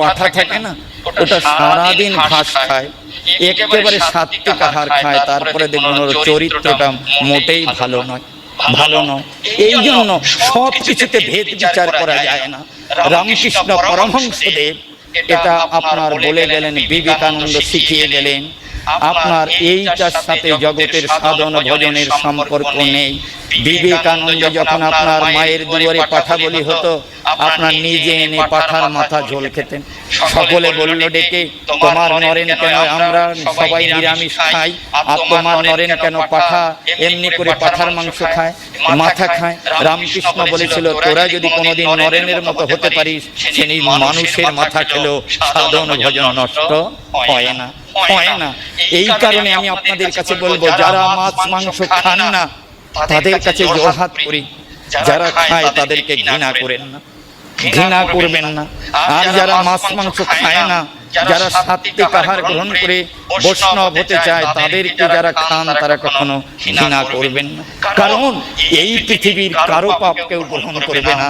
পাঠা থাকে না ওটা সারাদিন ঘাস খায়। একেবারে সাত্বিক আহার খায়। তারপরে দেখুন ওর চরিত্রটা মোটেই ভালো নয়। ভালো নয়। এই জন্য সব কিছুতে ভেদ বিচার করা যায় না। রামকৃষ্ণ পরমহংসদেব এটা আপনার বলে গেলেন বিবেকানন্দ শিখিয়ে গেলেন। আপনার এইটার সাথে জগতের সাধন ভজনের সম্পর্ক নেই। বিবেকানন্দ যখন আপনার মায়ের দুয়ারে পাঠা বলি হতো আপনার নিজে এনে পাঠার মাথা ঝোল খেতেন। সকলে বলল ডেকে তোমার নরেন কেন? আমরা সবাই নিরামিষ খাই। আর তোমার নরেন কেন পাঠা এমনি করে পাঠার মাংস খায় মাথা খায়। রামকৃষ্ণ বলেছিল তোরা যদি কোনোদিন নরেনের মতো হতে পারিস সেই মানুষের মাথা খেলেও সাধন ভজন নষ্ট হয় না হয় না। এই কারণে আমি আপনাদের কাছে বলব যারা মাছ মাংস খান না তাদের কাছে জোরহাত করি। যারা খায় তাদেরকে ঘৃণা করেন না। ঘৃণা করবেন না। আর যারা মাছ মাংস খায় না যারা সাত্বিক আহার গ্রহণ করে বৈষ্ণব হতে চায় তাদেরকে যারা খান তারা কখনো ঘৃণা করবেন না। কারণ এই পৃথিবীর কারও পাপ কেউ গ্রহণ করবে না।